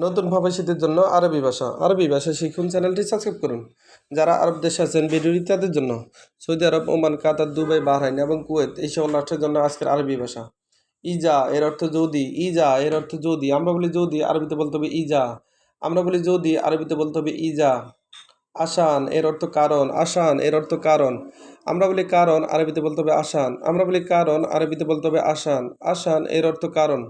নতুন প্রবাসীদের জন্য আরবি ভাষা। আরবি ভাষা শিখুন, চ্যানেলটি সাবস্ক্রাইব করুন। যারা আরব দেশে আছেন, ভিডিওটি তাদের জন্য। Saudi Arab, Oman, Qatar, Dubai, Bahrain এবং কুয়েত এই সকল রাষ্ট্রের জন্য আজকের আরবি ভাষা। ইজা, এর অর্থ যদি। ইজা, এর অর্থ যদি। আমরা বলি যদি, আরবিতে বলতে হবে ইজা। আমরা বলি যদি, আরবিতে বলতে হবে ইজা। আসান, এর অর্থ কারণ। আসান, এর অর্থ কারণ। আমরা বলি কারণ, আরবিতে বলতে হবে আসান। আমরা বলি কারণ, আরবিতে বলতে হবে আসান। আসান, এর অর্থ কারণ।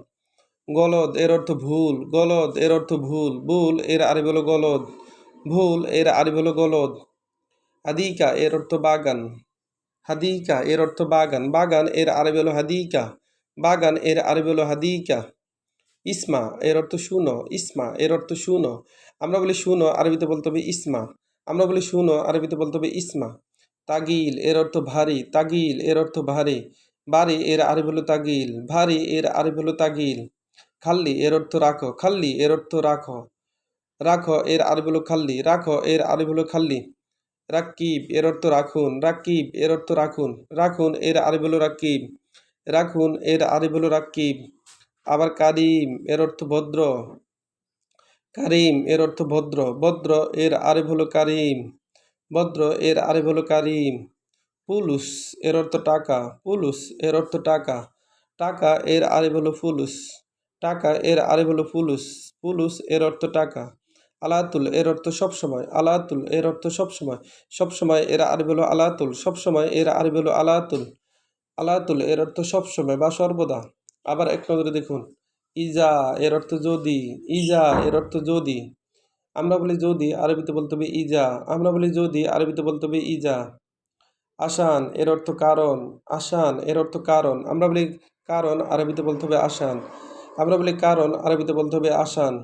গলদ এর অর্থ ভুল, গলদ এর অর্থ ভুল ভুল এর আরবি হলো গলদ, ভুল এর আরবি হলো গলদ। হাদিকা এর অর্থ বাগান, হাদিকা এর অর্থ বাগান বাগান এর আরবি হলো হাদিকা, বাগান এর আরবি হলো হাদিকা। ইসমা এর অর্থ শুনো, ইসমা এর অর্থ শুনো, আমরা বলি শুনো আরবিতে বলতে হবে ইসমা, আমরা বলি শুনো আরবিতে বলতে হবে ইসমা। তাগিল এর অর্থ ভারী, তাগিল এর অর্থ ভারী ভারী এর আরবি হলো তাগিল, ভারী এর আরবি হলো তাগিল। খাল্লি, এর অর্থ রাখো। খাল্লি, এর অর্থ রাখো। রাখো, এর আরবি হলো খাল্লি। রাখো, এর আরবি হলো খাল্লি। রাকিব এর অর্থ রাখুন। রাকিব এর অর্থ রাখুন। রাখুন, এর আরবি হলো রাকিব রাখুন, এর আরবি হলো রাকিব আবার কারিম, এর অর্থ ভদ্র। কারিম, এর অর্থ ভদ্র। ভদ্র, এর আরবি হলো কারিম। ভদ্র, এর আরবি হলো কারিম। পুলুস, এর অর্থ টাকা। পুলুস, এর অর্থ টাকা। টাকা, এর আরবি হলো ফুলুস। টাকা এর আরবি হলো ফুলুস ফুলুস এর অর্থ টাকা। আলাতুল এর অর্থ সবসময় আলাতুল এর অর্থ সবসময় সবসময় এর আরবি হলো আলাতুল সবসময় এর আরবি হলো আলাতুল। আলাতুল এর অর্থ সবসময় বা সর্বদা। আবার এক নজরে দেখুন, ইজা এর অর্থ যদি, ইজা এর অর্থ যদি। আমরা বলি যদি, আরবিতে বলতে হবে ইজা। আমরা বলি যদি, আরবিতে বলতে হবে ইজা। আসান এর অর্থ কারণ আসান এর অর্থ কারণ। আমরা বলি কারণ, আরবিতে বলতে হবে আসান আমরা বলি কারণ আরবিতে বলতে হবে আসান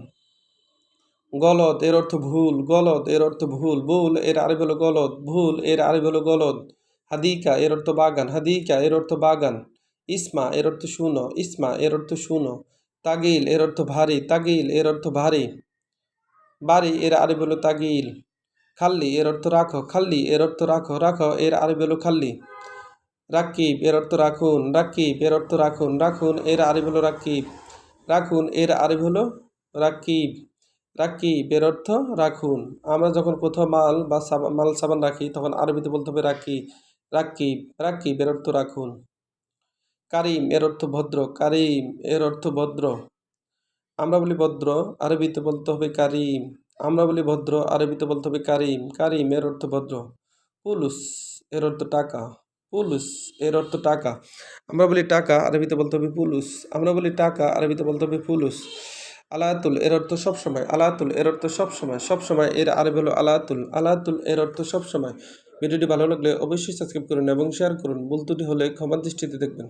গলদ এর অর্থ ভুল গলদ এর অর্থ ভুল ভুল এর আরবি হলো গলদ ভুল এর আরবি হলো গলদ হাদিকা এর অর্থ বাগান হাদিকা এর অর্থ বাগান ইসমা এর অর্থ শুনো ইসমা এর অর্থ শুনো তাগিল এর অর্থ ভারী তাগিল এর অর্থ ভারী বাড়ি এর আরবি হলো তাগিল খাল্লি এর অর্থ রাখো খাল্লি এর অর্থ রাখো রাখো এর আরবি হলো খাল্লি রাকিব এর অর্থ রাখুন রাকিব এর অর্থ রাখুন রাখুন এর আরবি হলো রাকিব রাখুন, এর আরবি হলো রাকিব। রাকিব এর অর্থ রাখুন। আমরা যখন কোথাও মাল বা মাল সাবান রাখি, তখন আরবিতে বলতে হবে রাখি রাকিব। রাকিব এর অর্থ রাখুন। কারিম এর অর্থ ভদ্র। কারিম এর অর্থ ভদ্র। আমরা বলি ভদ্র, আরবিতে বলতে হবে কারিম। আমরা বলি ভদ্র, আরবিতে বলতে হবে কারিম। কারিম এর অর্থ ভদ্র। পুলুস এর অর্থ টাকা। পুলুস, এর অর্থ টাকা। আমরা বলি টাকা, আরবিতে বলতে হবে পুলুস। আমরা বলি টাকা, আরবিতে বলতে হবে পুলুস। আলাতুল, এর অর্থ সবসময়। আলাতুল, এর অর্থ সবসময়। সবসময় এর আরবি হলো আলাতুল। আলাতুল, এর অর্থ সবসময়। ভিডিওটি ভালো লাগলে অবশ্যই সাবস্ক্রাইব করুন এবং শেয়ার করুন। ভুল হলে ক্ষমা দৃষ্টিতে দেখবেন।